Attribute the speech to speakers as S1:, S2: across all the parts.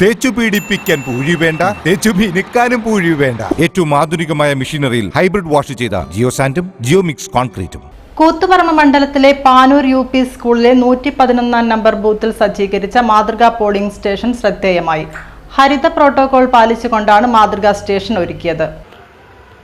S1: തേച്ചു പീഡിപ്പിക്കാൻ പൂഴി വേണ്ട തേച്ചു മിനുക്കാനും പൂഴി വേണ്ട. ഏറ്റവും ആധുനികമായ മെഷീനറിയിൽ ഹൈബ്രിഡ് വാഷ് ചെയ്ത ജിയോ സാൻഡും ജിയോ മിക്സ് കോൺക്രീറ്റും.
S2: കൂത്തുപറമ്പ് മണ്ഡലത്തിലെ പാനൂർ യു പി സ്കൂളിലെ നൂറ്റി പതിനൊന്നാം നമ്പർ ബൂത്തിൽ സജ്ജീകരിച്ച മാതൃകാ പോളിംഗ് സ്റ്റേഷൻ ശ്രദ്ധേയമായി. ഹരിത പ്രോട്ടോകോൾ പാലിച്ചുകൊണ്ടാണ് മാതൃകാ സ്റ്റേഷൻ ഒരുക്കിയത്.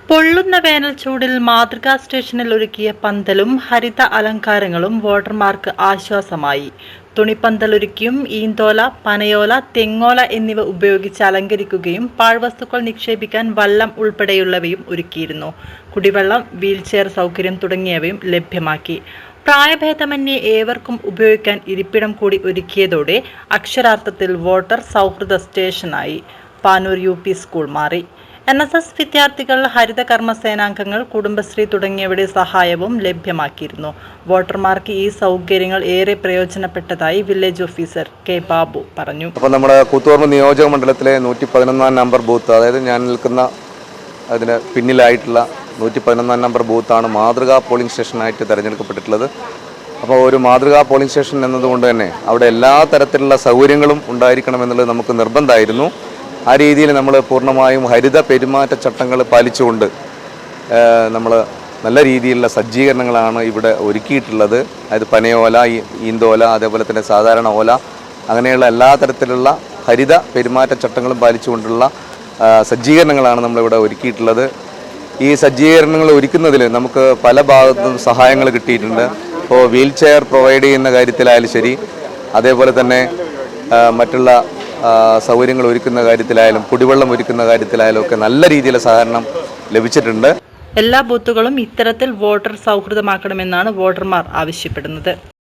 S2: പൊള്ളുന്ന വേനൽ ചൂടിൽ മാതൃകാ സ്റ്റേഷനിൽ ഒരുക്കിയ പന്തലും ഹരിത അലങ്കാരങ്ങളും വോട്ടർമാർക്ക് ആശ്വാസമായി. തുണിപ്പന്തലൊരുക്കിയും ഈന്തോല പനയോല തെങ്ങോല എന്നിവ ഉപയോഗിച്ച് അലങ്കരിക്കുകയും പാഴ്വസ്തുക്കൾ നിക്ഷേപിക്കാൻ വള്ളം ഉൾപ്പെടെയുള്ളവയും ഒരുക്കിയിരുന്നു. കുടിവെള്ളം വീൽചെയർ സൗകര്യം തുടങ്ങിയവയും ലഭ്യമാക്കി. പ്രായഭേദമന്യേ ഏവർക്കും ഉപയോഗിക്കാൻ ഇരിപ്പിടം കൂടി ഒരുക്കിയതോടെ അക്ഷരാർത്ഥത്തിൽ വോട്ടർ സൗഹൃദ സ്റ്റേഷനായി. പാനൂർ യു സ്കൂൾ മാറി. എൻ എസ് എസ് വിദ്യാർത്ഥികൾ ഹരിത കർമ്മസേനാംഗങ്ങൾ കുടുംബശ്രീ തുടങ്ങിയവരുടെ സഹായവും ലഭ്യമാക്കിയിരുന്നു. വോട്ടർമാർക്ക് ഈ സൗകര്യങ്ങൾ ഏറെ പ്രയോജനപ്പെട്ടതായി വില്ലേജ് ഓഫീസർ കെ ബാബു പറഞ്ഞു.
S3: അപ്പോൾ നമ്മുടെ കൂത്തുപറമ്പ് നിയോജക മണ്ഡലത്തിലെ നൂറ്റി പതിനൊന്നാം നമ്പർ ബൂത്ത് അതായത് ഞാൻ നിൽക്കുന്ന അതിന് പിന്നിലായിട്ടുള്ള നൂറ്റി പതിനൊന്നാം നമ്പർ ബൂത്താണ് മാതൃകാ പോളിംഗ് സ്റ്റേഷനായിട്ട് തിരഞ്ഞെടുക്കപ്പെട്ടിട്ടുള്ളത്. അപ്പോൾ ഒരു മാതൃകാ പോളിംഗ് സ്റ്റേഷൻ എന്നതുകൊണ്ട് തന്നെ അവിടെ എല്ലാ തരത്തിലുള്ള സൗകര്യങ്ങളും ഉണ്ടായിരിക്കണമെന്നുള്ളത് നമുക്ക് നിർബന്ധമായിരുന്നു. ആ രീതിയിൽ നമ്മൾ പൂർണമായും ഹരിത പെരുമാറ്റച്ചട്ടങ്ങൾ പാലിച്ചുകൊണ്ട് നമ്മൾ നല്ല രീതിയിലുള്ള സജ്ജീകരണങ്ങളാണ് ഇവിടെ ഒരുക്കിയിട്ടുള്ളത്. അതായത് പനയോല ഈന്തോല അതേപോലെ തന്നെ സാധാരണ ഓല അങ്ങനെയുള്ള എല്ലാ തരത്തിലുള്ള ഹരിത പെരുമാറ്റച്ചട്ടങ്ങളും പാലിച്ചുകൊണ്ടുള്ള സജ്ജീകരണങ്ങളാണ് നമ്മളിവിടെ ഒരുക്കിയിട്ടുള്ളത്. ഈ സജ്ജീകരണങ്ങൾ ഒരുക്കുന്നതിൽ നമുക്ക് പല ഭാഗത്തും സഹായങ്ങൾ കിട്ടിയിട്ടുണ്ട്. ഇപ്പോൾ വീൽ ചെയർ പ്രൊവൈഡ് ചെയ്യുന്ന കാര്യത്തിലായാലും ശരി അതേപോലെ തന്നെ മറ്റുള്ള സൗകര്യങ്ങൾ ഒരുക്കുന്ന കാര്യത്തിലായാലും കുടിവെള്ളം ഒരുക്കുന്ന കാര്യത്തിലായാലും ഒക്കെ നല്ല രീതിയിൽ സഹകരണം ലഭിച്ചിട്ടുണ്ട്.
S2: എല്ലാ ബൂത്തുകളും ഇത്തരത്തിൽ വോട്ടർ സൗഹൃദമാക്കണമെന്നാണ് വോട്ടർമാർ ആവശ്യപ്പെടുന്നത്.